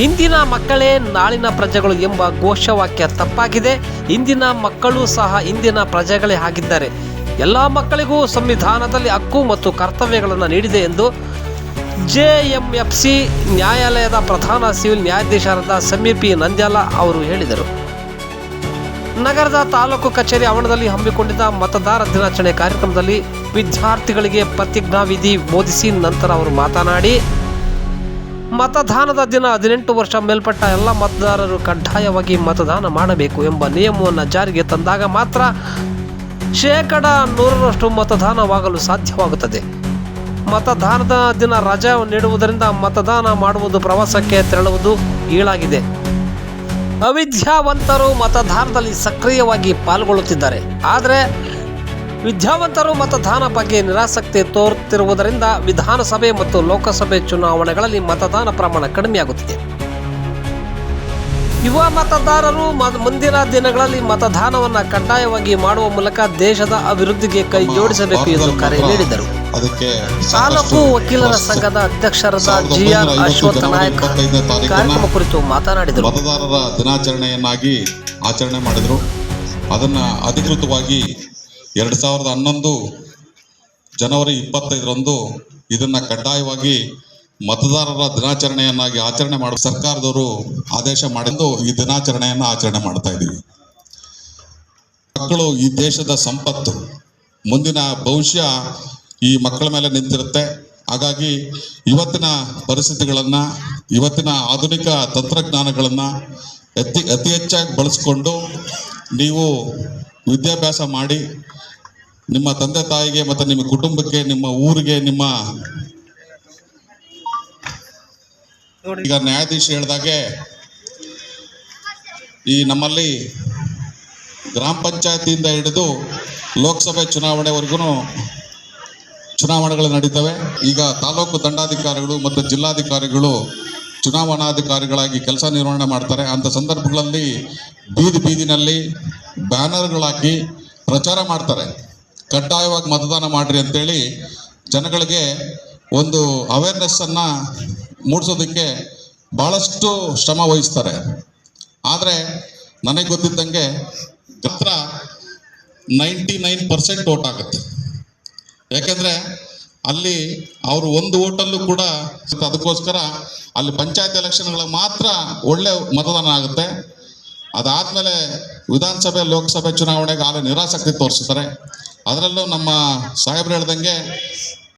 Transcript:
ಇಂದಿನ ಮಕ್ಕಳೇ ನಾಳಿನ ಪ್ರಜೆಗಳು ಎಂಬ ಘೋಷವಾಕ್ಯ ತಪ್ಪಾಗಿದೆ. ಇಂದಿನ ಮಕ್ಕಳು ಸಹ ಇಂದಿನ ಪ್ರಜೆಗಳೇ ಆಗಿದ್ದಾರೆ. ಎಲ್ಲ ಮಕ್ಕಳಿಗೂ ಸಂವಿಧಾನದಲ್ಲಿ ಹಕ್ಕು ಮತ್ತು ಕರ್ತವ್ಯಗಳನ್ನು ನೀಡಿದೆ ಎಂದು ಜೆ ಎಂ ಎಫ್ ಸಿ ನ್ಯಾಯಾಲಯದ ಪ್ರಧಾನ ಸಿವಿಲ್ ನ್ಯಾಯಾಧೀಶರಾದ ಸಮೀರ್ ಪಿ ನಂದ್ಯಾಲ ಅವರು ಹೇಳಿದರು. ನಗರದ ತಾಲೂಕು ಕಚೇರಿ ಆವರಣದಲ್ಲಿ ಹಮ್ಮಿಕೊಂಡಿದ್ದ ಮತದಾರ ದಿನಾಚರಣೆ ಕಾರ್ಯಕ್ರಮದಲ್ಲಿ ವಿದ್ಯಾರ್ಥಿಗಳಿಗೆ ಪ್ರತಿಜ್ಞಾವಿಧಿ ಬೋಧಿಸಿ ನಂತರ ಅವರು ಮಾತನಾಡಿ ಮತದಾನದ ದಿನ ಹದಿನೆಂಟು ವರ್ಷ ಮೇಲ್ಪಟ್ಟ ಎಲ್ಲ ಮತದಾರರು ಕಡ್ಡಾಯವಾಗಿ ಮತದಾನ ಮಾಡಬೇಕು ಎಂಬ ನಿಯಮವನ್ನು ಜಾರಿಗೆ ತಂದಾಗ ಮಾತ್ರ ಶೇಕಡ ನೂರರಷ್ಟು ಮತದಾನವಾಗಲು ಸಾಧ್ಯವಾಗುತ್ತದೆ. ಮತದಾನದ ದಿನ ರಜೆ ನೀಡುವುದರಿಂದ ಮತದಾನ ಮಾಡುವುದು ಪ್ರವಾಸಕ್ಕೆ ತೆರಳುವುದು ಈಳಾಗಿದೆ ಅವಿದ್ಯಾವಂತರು ಮತದಾನದಲ್ಲಿ ಸಕ್ರಿಯವಾಗಿ ಪಾಲ್ಗೊಳ್ಳುತ್ತಿದ್ದಾರೆ. ಆದರೆ ವಿದ್ಯಾವಂತರು ಮತದಾನ ಬಗ್ಗೆ ನಿರಾಸಕ್ತಿ ತೋರುತ್ತಿರುವುದರಿಂದ ವಿಧಾನಸಭೆ ಮತ್ತು ಲೋಕಸಭೆ ಚುನಾವಣೆಗಳಲ್ಲಿ ಮತದಾನ ಪ್ರಮಾಣ ಕಡಿಮೆಯಾಗುತ್ತಿದೆ. ಯುವ ಮತದಾರರು ಮುಂದಿನ ದಿನಗಳಲ್ಲಿ ಮತದಾನವನ್ನು ಕಡ್ಡಾಯವಾಗಿ ಮಾಡುವ ಮೂಲಕ ದೇಶದ ಅಭಿವೃದ್ಧಿಗೆ ಕೈ ಜೋಡಿಸಬೇಕು ಎಂದು ಕರೆ ನೀಡಿದರು. ಅದಕ್ಕೆ ತಾಲೂಕು ವಕೀಲರ ಸಂಘದ ಅಧ್ಯಕ್ಷರಾದ ಜಿಆರ್ ಅಶ್ವತ್ಥ ನಾಯಕ್ ಕಾರ್ಯಕ್ರಮ ಕುರಿತು ಮಾತನಾಡಿದರು. ಮತದಾರರ ದಿನಾಚರಣೆಯನ್ನಾಗಿ ಆಚರಣೆ ಮಾಡಿದರು. ಅದನ್ನು ಅಧಿಕೃತವಾಗಿ ಎರಡು ಸಾವಿರದ ಹನ್ನೊಂದು ಜನವರಿ ಇಪ್ಪತ್ತೈದರಂದು ಇದನ್ನು ಕಡ್ಡಾಯವಾಗಿ ಮತದಾರರ ದಿನಾಚರಣೆಯನ್ನಾಗಿ ಆಚರಣೆ ಮಾಡ ಸರ್ಕಾರದವರು ಆದೇಶ ಮಾಡಿದ್ದು ಈ ದಿನಾಚರಣೆಯನ್ನು ಆಚರಣೆ ಮಾಡ್ತಾ ಇದ್ದೀವಿ. ಮಕ್ಕಳು ಈ ದೇಶದ ಸಂಪತ್ತು. ಮುಂದಿನ ಭವಿಷ್ಯ ಈ ಮಕ್ಕಳ ಮೇಲೆ ನಿಂತಿರುತ್ತೆ. ಹಾಗಾಗಿ ಇವತ್ತಿನ ಪರಿಸ್ಥಿತಿಗಳನ್ನು, ಇವತ್ತಿನ ಆಧುನಿಕ ತಂತ್ರಜ್ಞಾನಗಳನ್ನು ಅತಿ ಅತಿ ಹೆಚ್ಚಾಗಿ ಬಳಸ್ಕೊಂಡು ನೀವು ವಿದ್ಯಾಭ್ಯಾಸ ಮಾಡಿ ನಿಮ್ಮ ತಂದೆ ತಾಯಿಗೆ ಮತ್ತು ನಿಮ್ಮ ಕುಟುಂಬಕ್ಕೆ ನಿಮ್ಮ ಊರಿಗೆ ನಿಮ್ಮ ಈಗ ನ್ಯಾಯಾಧೀಶ ಹೇಳಿದಾಗೆ ಈ ನಮ್ಮಲ್ಲಿ ಗ್ರಾಮ ಪಂಚಾಯತಿಯಿಂದ ಹಿಡಿದು ಲೋಕಸಭೆ ಚುನಾವಣೆವರೆಗೂ ಚುನಾವಣೆಗಳು ನಡೀತವೆ. ಈಗ ತಾಲೂಕು ದಂಡಾಧಿಕಾರಿಗಳು ಮತ್ತು ಜಿಲ್ಲಾಧಿಕಾರಿಗಳು ಚುನಾವಣಾಧಿಕಾರಿಗಳಾಗಿ ಕೆಲಸ ನಿರ್ವಹಣೆ ಮಾಡ್ತಾರೆ. ಅಂಥ ಸಂದರ್ಭಗಳಲ್ಲಿ ಬೀದಿ ಬೀದಿನಲ್ಲಿ ಬ್ಯಾನರ್ಗಳು ಹಾಕಿ ಪ್ರಚಾರ ಮಾಡ್ತಾರೆ. ಕಡ್ಡಾಯವಾಗಿ ಮತದಾನ ಮಾಡಿರಿ ಅಂತೇಳಿ ಜನಗಳಿಗೆ ಒಂದು ಅವೇರ್ನೆಸ್ಸನ್ನು ಮೂಡಿಸೋದಕ್ಕೆ ಭಾಳಷ್ಟು ಶ್ರಮ ವಹಿಸ್ತಾರೆ. ಆದರೆ ನನಗೆ ಗೊತ್ತಿದ್ದಂಗೆ ಹತ್ರ ನೈಂಟಿ ನೈನ್ ಪರ್ಸೆಂಟ್ ಓಟ್ ಆಗುತ್ತೆ. ಯಾಕೆಂದರೆ ಅಲ್ಲಿ ಅವರು ಒಂದು ಓಟಲ್ಲೂ ಕೂಡ ಅದಕ್ಕೋಸ್ಕರ ಅಲ್ಲಿ ಪಂಚಾಯತ್ ಎಲೆಕ್ಷನ್ಗಳ ಮಾತ್ರ ಒಳ್ಳೆ ಮತದಾನ ಆಗುತ್ತೆ. ಅದಾದಮೇಲೆ ವಿಧಾನಸಭೆ ಲೋಕಸಭೆ ಚುನಾವಣೆಗೆ ಆಗಲೇ ನಿರಾಸಕ್ತಿ ತೋರಿಸ್ತಾರೆ. ಅದರಲ್ಲೂ ನಮ್ಮ ಸಾಹೇಬ್ರು ಹೇಳ್ದಂಗೆ